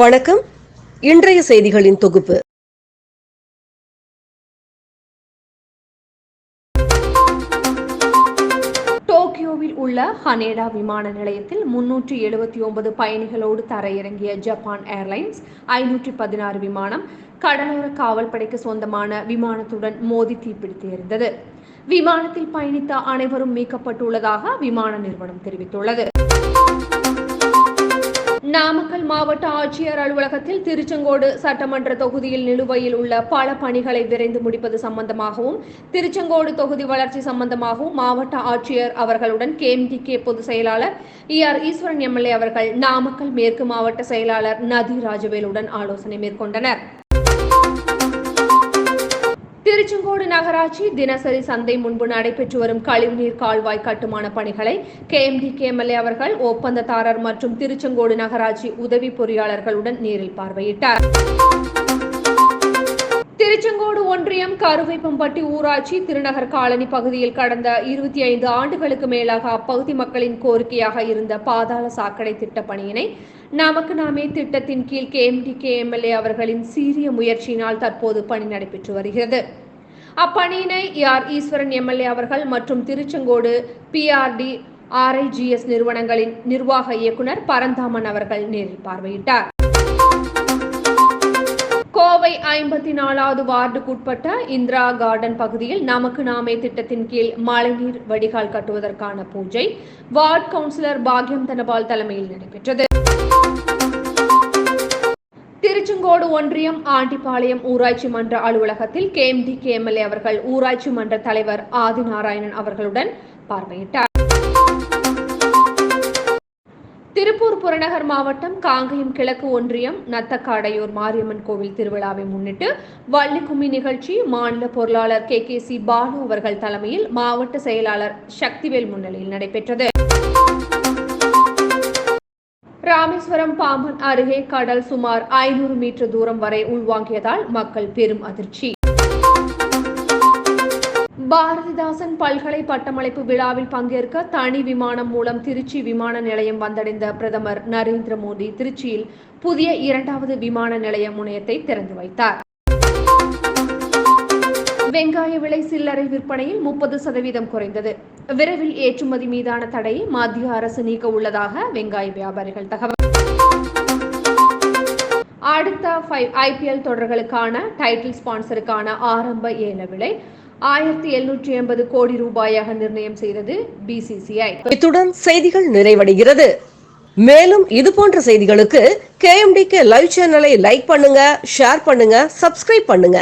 வணக்கம். இன்றைய செய்திகளின் தொகுப்பு. டோக்கியோவில் உள்ள ஹனேடா விமான நிலையத்தில் முன்னூற்றி எழுபத்தி ஒன்பது பயணிகளோடு தரையிறங்கிய ஜப்பான் ஏர்லைன்ஸ் ஐநூற்றி பதினாறு விமானம் கடலோர காவல்படைக்கு சொந்தமான விமானத்துடன் மோதி தீப்பிடித்து இருந்தது விமானத்தில் பயணித்த அனைவரும் மீட்கப்பட்டுள்ளதாக விமான நிறுவனம் தெரிவித்துள்ளது. நாமக்கல் மாவட்ட ஆட்சியர் அலுவலகத்தில் திருச்செங்கோடு சட்டமன்ற தொகுதியில் நிலுவையில் உள்ள பல பணிகளை விரைந்து முடிப்பது சம்பந்தமாகவும் திருச்செங்கோடு தொகுதி வளர்ச்சி சம்பந்தமாகவும் மாவட்ட ஆட்சியர் அவர்களுடன் கேஎம்டிகே பொதுச் செயலாளர் இ ஆர் ஈஸ்வரன் எம்எல்ஏ அவர்கள் நாமக்கல் மேற்கு மாவட்ட செயலாளர் நதி ராஜவேலுடன் ஆலோசனை மேற்கொண்டனர். திருச்செங்கோடு நகராட்சி தினசரி சந்தை முன்பு நடைபெற்று வரும் கழிவுநீர் கால்வாய் கட்டுமான பணிகளை கேஎம்டி கேஎம்எல்ஏ அவர்கள் ஒப்பந்ததாரர் மற்றும் திருச்செங்கோடு நகராட்சி உதவி பொறியாளர்களுடன் நேரில் பார்வையிட்டார். திருச்செங்கோடு ஒன்றியம் கருவைப்பம்பட்டி ஊராட்சி திருநகர் காலனி பகுதியில் கடந்த இருபத்தி ஐந்து ஆண்டுகளுக்கு மேலாக அப்பகுதி மக்களின் கோரிக்கையாக இருந்த பாதாள சாக்கடை திட்ட பணியினை நமக்கு நாமே திட்டத்தின் கீழ் கேஎம்டி கேஎம்எல்ஏ அவர்களின் சீரிய முயற்சியினால் தற்போது பணி நடைபெற்று வருகிறது. அப்பணியினை ஆர் ஈஸ்வரன் எம்எல்ஏ அவர்கள் மற்றும் திருச்செங்கோடு பிஆர்டி ஆர்ஐஜிஎஸ் நிறுவனங்களின் நிர்வாக இயக்குனர் பரந்தாமன் அவர்கள் நேரில் பார்வையிட்டார். கோவை ஐம்பத்தி நாலாவது வார்டுக்குட்பட்ட இந்திரா கார்டன் பகுதியில் நமக்கு நாமே திட்டத்தின் கீழ் மழைநீர் வடிகால் கட்டுவதற்கான பூஜை வார்டு கவுன்சிலர் பாக்யம் தனபால் தலைமையில் நடைபெற்றது. திருச்செங்கோடு ஒன்றியம் ஆண்டிப்பாளையம் ஊராட்சி மன்ற அலுவலகத்தில் கேஎம்டி கேஎம்எல்ஏ அவர்கள் ஊராட்சி மன்ற தலைவர் ஆதி நாராயணன் அவர்களுடன் பார்வையிட்டார். திருப்பூர் புறநகர் மாவட்டம் காங்கயம் கிழக்கு ஒன்றியம் நத்தக்காடையூர் மாரியம்மன் கோவில் திருவிழாவை முன்னிட்டு வள்ளிக்கும்மி நிகழ்ச்சி மாநில பொருளாளர் கே கே சி பாலு அவர்கள் தலைமையில் மாவட்ட செயலாளர் சக்திவேல் முன்னிலையில் நடைபெற்றது. ராமேஸ்வரம் பாம்பன் அருகே கடல் சுமார் ஐநூறு மீட்டர் தூரம் வரை உள்வாங்கியதால் மக்கள் பெரும் அதிர்ச்சி. பாரதிதாசன் பல்கலை பட்டமளிப்பு விழாவில் பங்கேற்க தனி விமானம் மூலம் திருச்சி விமான நிலையம் வந்தடைந்த பிரதமர் நரேந்திர மோடி திருச்சியில் புதிய இரண்டாவது விமான நிலைய முனையத்தை திறந்து வைத்தார். வெங்காய விலை சில்லறை விற்பனையில் முப்பது சதவீதம் குறைந்தது. விரைவில் ஏற்றுமதி மீதான தடையை மத்திய அரசு நீக்க உள்ளதாக வெங்காய வியாபாரிகள் தகவல். அடுத்த ஐபிஎல் தொடர்களுக்கான டைட்டில் ஸ்பான்சருக்கான ஆரம்ப ஏல விலை ஆயிரத்தி எழுநூற்றி எண்பது கோடி ரூபாயாக நிர்ணயம் செய்தது பிசிசிஐ இத்துடன் செய்திகள் நிறைவடைகிறது. மேலும் இது போன்ற செய்திகளுக்கு கேஎம்டிகே லைவ் சேனலை லைக் பண்ணுங்க ஷேர் பண்ணுங்க சப்ஸ்கிரைப் பண்ணுங்க.